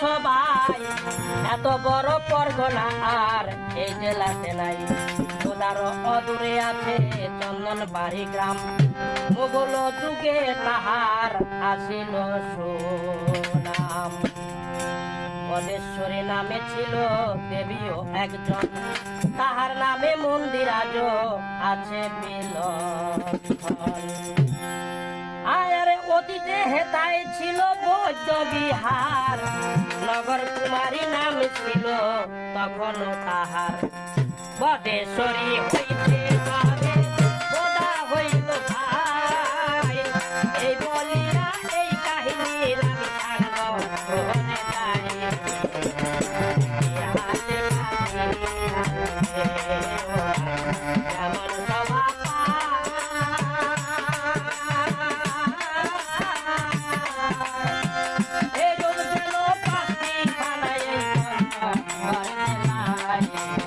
সবাই, এত বড় পরগনা আর এই জেলাতে নাই। তোদার অদূরে আছে চন্দন বাড়ি গ্রাম। মোগল যুগে তাহার আসিল সুনাম। পদেশ্বরী নামে ছিল দেবীও একজন। তাহার নামে মন্দির আজও আছে বিলক্ষণ আয়ারে অতীতে হেতায় ছিল বৌদ্ধ বিহার। নগর কুমারী নাম ছিল তখন তাহার বদেশ্বরী Bye.